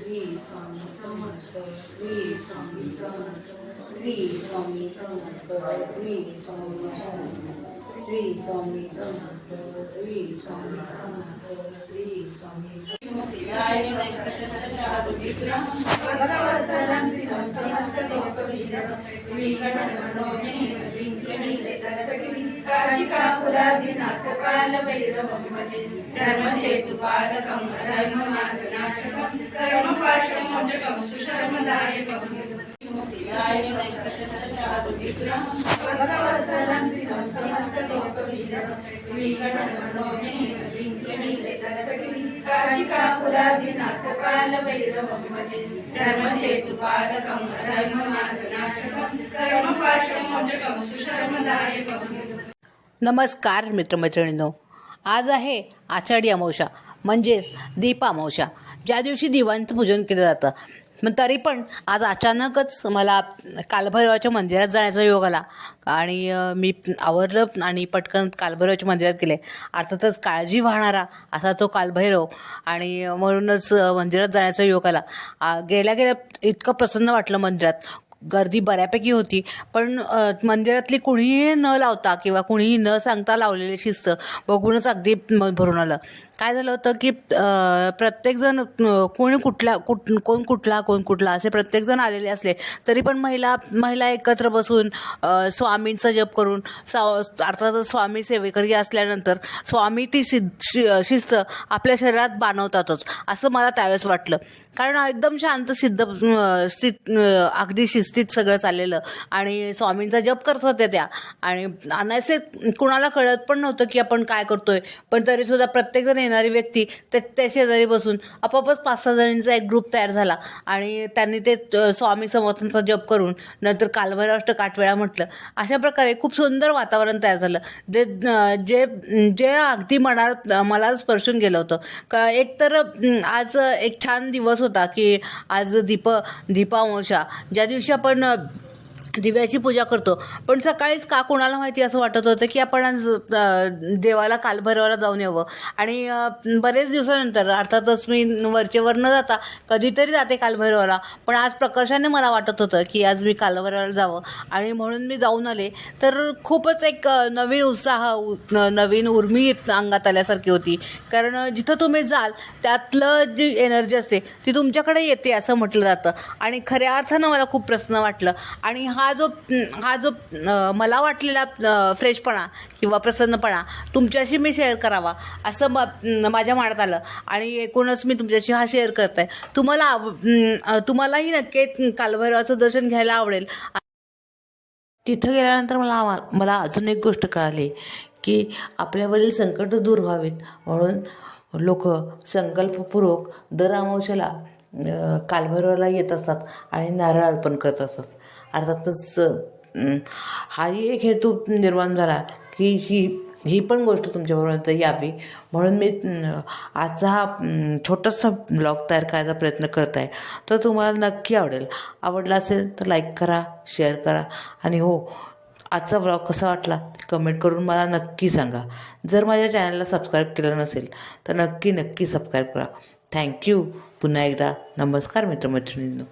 श्री स्वामी समर्थ श्री स्वामी समर्थ श्री स्वामी समर्थ श्री स्वामी समर्थ श्री स्वामी समर्थ श्री स्वामी समर्थ श्री स्वामी काशिकापुरादिनाथ कालभैरवं भजे धर्मसेतुपालकं धर्म कर्मपाशं मोचकं सुशर्मदायकं भजे धर्मसेतुपालकं धर्ममार्गनाशकं कर्मपाशं मोचकं सुशर्मदायकं नमस्कार मित्रमैत्रिणींनो आज आहे आषाढी अमावशा म्हणजेच दीपामावशा ज्या दिवशी दिवांचं पूजन केलं जातं. पण तरी पण आज अचानकच मला कालभैरवाच्या मंदिरात जाण्याचा योग आला. आणि मी आवरलं आणि पटकन कालभैरवाच्या मंदिरात गेले. अर्थातच काळजी वाहणारा असा तो कालभैरव आणि म्हणूनच मंदिरात जाण्याचा योग आला. गेल्या गेल्या इतकं प्रसन्न वाटलं मंदिरात. गर्दी बऱ्यापैकी होती. पण मंदिरातली कुणीही न लावता किंवा कुणीही न सांगता लावलेली शिस्त बघूनच अगदी भरून आलं. काय झालं होतं की प्रत्येकजण कोण कोणी कुठला कुठ कोण कुठला कोण कुठला असे प्रत्येकजण आलेले असले तरी पण महिला महिला एकत्र बसून स्वामींचा जप करून सा- अर्थातच स्वामी सेवेकरी असल्यानंतर स्वामी ती शि- शिस्त आपल्या शरीरात बांधवतातच असं मला त्यावेळेस वाटलं. कारण एकदम शांत सिद्ध स्थित अगदी शिस्तीत सगळं चाललेलं. आणि स्वामींचा जप करत होत्या त्या. आणि अनायसे कुणाला कळत पण नव्हतं की आपण काय करतोय. पण तरी सुद्धा प्रत्येकजण येणारी व्यक्ती त्या त्या शेजारी बसून आपोआपच पाच सहा जणींचा एक ग्रुप तयार झाला. आणि त्यांनी ते स्वामी समर्थांचा जप करून नंतर कालभैरवाष्ट काटवेळा म्हटलं. अशा प्रकारे खूप सुंदर वातावरण तयार झालं. जे जे जे अगदी मनात मला स्पर्शून गेलं होतं. का एक तर आज एक छान दिवस होता की आज दीप दीपावंशा ज्या दिवशी आपण दिव्याची पूजा करतो. पण सकाळीच का कोणाला माहिती असं वाटत होतं की आपण आज देवाला कालभैरवाला जाऊन यावं. आणि बरेच दिवसानंतर अर्थातच मी वरचेवर न जाता कधीतरी जाते कालभैरवाला. पण आज प्रकर्षाने मला वाटत होतं की आज मी कालभैरवाला जावं. आणि म्हणून मी जाऊन आले. तर खूपच एक नवीन उत्साह नवीन उर्मी अंगात आल्यासारखी होती. कारण जिथं तुम्ही जाल त्यातलं जी एनर्जी असते ती तुमच्याकडे येते असं म्हटलं जातं. आणि खऱ्या अर्थानं मला खूप प्रश्न वाटलं. आणि हा हा जो हा जो मला वाटलेला फ्रेशपणा किंवा प्रसन्नपणा तुमच्याशी मी शेअर करावा असं म माझ्या मनात आलं. आणि एकूणच मी तुमच्याशी हा शेअर करत आहे तुम्हाला आव तुम्हालाही नक्कीच कालभैरवाचं दर्शन घ्यायला आवडेल. तिथं गेल्यानंतर मला आवा- मला अजून एक गोष्ट कळाली की आपल्यावरील संकट दूर व्हावीत. म्हणून लोक संकल्पपूर्वक दर अमावश्याला कालभैरवाला येत असतात आणि नारळ अर्पण करत असतात. अर्थातच हाही एक हेतू निर्माण झाला की ही ही पण गोष्ट तुमच्यापर्यंत यावी. म्हणून मी आजचा हा छोटासा ब्लॉग तयार करायचा प्रयत्न करत आहे. तर तुम्हाला नक्की आवडेल. आवडला असेल तर लाईक करा शेअर करा. आणि हो आजचा ब्लॉग कसा वाटला कमेंट करून मला नक्की सांगा. जर माझ्या चॅनलला सबस्क्राईब केलं नसेल तर नक्की नक्की सबस्क्राईब करा. थँक्यू पुन्हा एकदा नमस्कार मित्रमैत्रिणींनो.